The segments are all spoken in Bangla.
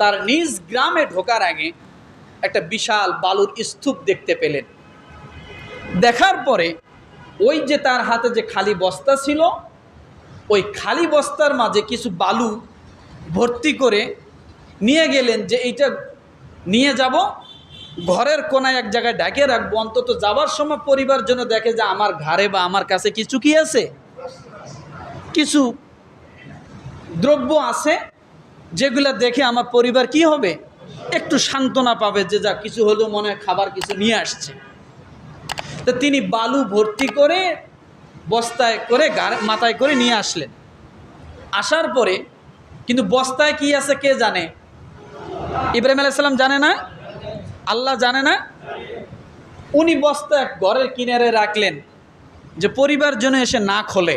তার নিজ গ্রামে ঢোকার আগে একটা বিশাল বালুর স্তূপ দেখতে পেলেন। দেখার পরে ওই যে তার হাতে যে খালি বস্তা ছিল, ওই খালি বস্তার মাঝে কিছু বালু ভর্তি করে নিয়ে গেলেন যে এইটা নিয়ে যাব, ঘরের কোনায় এক জায়গায় ডাকে রাখব, অন্তত যাবার সময় পরিবার জন্য দেখে যে আমার ঘরে বা আমার কাছে কিছু কি আছে। কিছু দ্রব্য আছে যেগুলা দেখে আমার পরিবার কি হবে? একটু সান্ত্বনা পাবে যে যা কিছু হলেও মনে খাবার কিছু নিয়ে আসছে। তো তিনি বালু ভর্তি করে বস্তায় করে মাথায় করে নিয়ে আসলেন। আসার পরে কিন্তু বস্তায় কি আছে কে জানে? ইব্রাহিম আলাইসাল্লাম জানে না? আল্লাহ জানে না? উনি বস্তা ঘরের কিনারে রাখলেন যে পরিবার জন্য এসে না খোলে।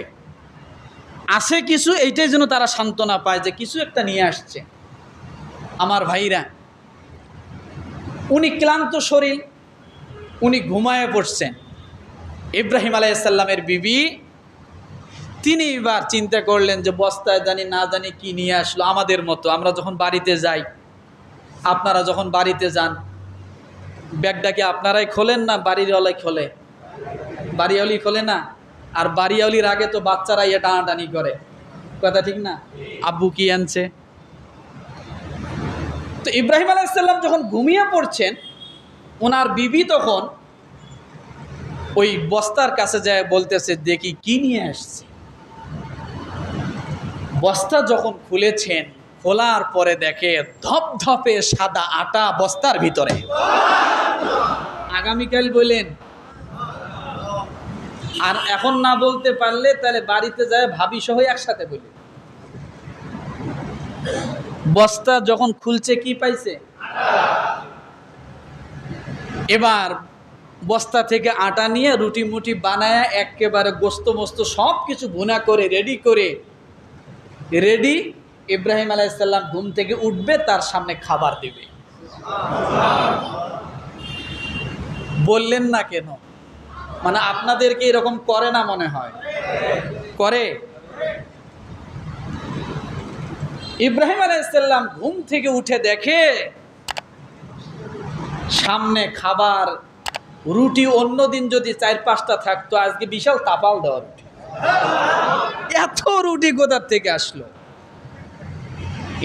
আসে কিছু, এইটাই যেন তারা সান্ত্বনা পায় যে কিছু একটা নিয়ে আসছে। আমার ভাইরা, উনি ক্লান্ত শরীর, উনি ঘুমায় পড়ছেন। ইব্রাহিম আলাইসাল্লামের বিবি, তিনি এবার চিন্তা করলেন যে বস্তায় জানি না জানি কি নিয়ে আসলো, আমাদের মতো, আমরা যখন বাড়িতে যাই, আপনারা যখন বাড়িতে যান ব্যাগটাকে আপনারাই খোলেন না বাড়িওয়ালাই খোলে? বাড়িওয়ালি খোলে না? আর বাড়িওয়ালির আগে তো বাচ্চারা ইয়ে টানাটানি করে। কথা ঠিক না? আব্বু কি আনছে? তো ইব্রাহিম আলাইসাল্লাম যখন ঘুমিয়ে পড়ছেন, ওনার বিবি তখন ওই বস্তার কাছে যায় বলতেছে, দেখি কি নিয়ে আসছে? বস্তা যখন খুলেছেন, খোলার পরে দেখে ধপধপে সাদা আটা বস্তার ভিতরে। আগামীকাল বললেন আর এখন না বলতে পারলে তাহলে বাড়িতে যায় ভাবি সহ একসাথে বলি। বস্তা যখন খুলছে, কি পাইছে? এবার বস্তা থেকে আটা নিয়ে রুটি মুটি বানায় একেবারে গোস্ত মোস্ত সব কিছু ভুনা করে রেডি করে রেডি ইব্রাহিম আলাইসাল্লাম ঘুম থেকে উঠবে, তার সামনে খাবার দেবে। বললেন না কেন? মানে আপনাদেরকে এরকম করে না মনে হয়। করে? ইব্রাহিম আলাইসাল্লাম ঘুম থেকে উঠে দেখে সামনে খাবার, রুটি অন্যদিন যদি চার পাঁচটা থাকতো, আজকে বিশাল তাপাল দেওয়া রুটি। এত রুটি কোথার থেকে আসলো?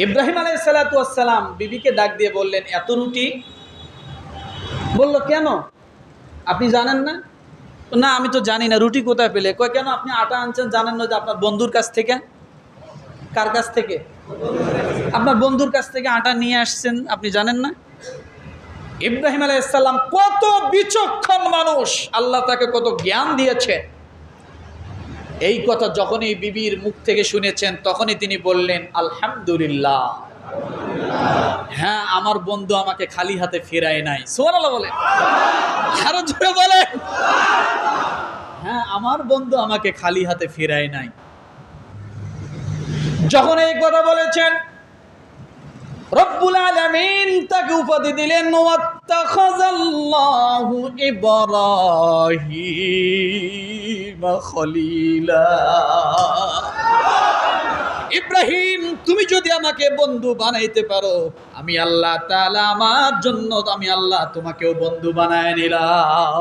ইব্রাহিম আলাই সালাতাম বিবিকে ডাক দিয়ে বললেন, এত রুটি? বলল, কেন? আপনি জানেন না? না, আমি তো জানি না, রুটি কোথায় পেলে? কয়, কেন আপনি আটা আনছেন জানেন না যে আপনার বন্ধুর কাছ থেকে? কার কাছ থেকে? আপনার বন্ধুর কাছ থেকে আটা নিয়ে আসছেন, আপনি জানেন না? ইব্রাহিম আলাইসাল্লাম কত বিচক্ষণ মানুষ। আল্লাহ তাকে কত জ্ঞান দিয়েছে। এই কথা যখনই বিবির মুখ থেকে শুনেছেন, তখনই তিনি বললেন, আলহামদুলিল্লাহ। হ্যাঁ আমার বন্ধু আমাকে খালি হাতে ফেরায় নাই। সোমানাল্লাহ বলে আরও জোরে বলে হ্যাঁ আমার বন্ধু আমাকে খালি হাতে ফেরায় নাই। যখন এই কথা বলেছেন, রব্বুল আলামিন তাকে উপাধি দিলেন, ওয়াত্তাখাযাল্লাহু ইব্রাহিম খলিলা। ইব্রাহিম, তুমি যদি আমাকে বন্ধু বানাইতে পারো, আমি আল্লাহ তাআলা আমার জন্য, আমি আল্লাহ তোমাকেও বন্ধু বানায় নিলাম।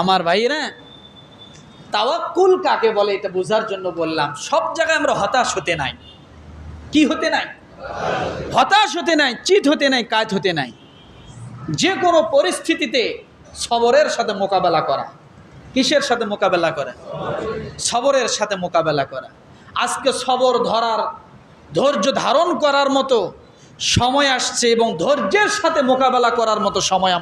আমার ভাইরা তাওয়াক্কুল কাকে বলে এটা বোঝার জন্য বললাম, সব জায়গায় আমরা হতাশ হতে নাই। কি হতে নাই? হতাশ হতে নাই চিট হতে নাই কাজ হতে নাই। যে কোনো পরিস্থিতিতে সবরের সাথে মোকাবেলা করা। কিসের সাথে মোকাবেলা করে? সবরের সাথে মোকাবেলা করা। আজকে সবর ধরার, ধৈর্য ধারণ করার মতো সময় আসছে এবং ধৈর্যের সাথে মোকাবেলা করার মতো সময় আমাদের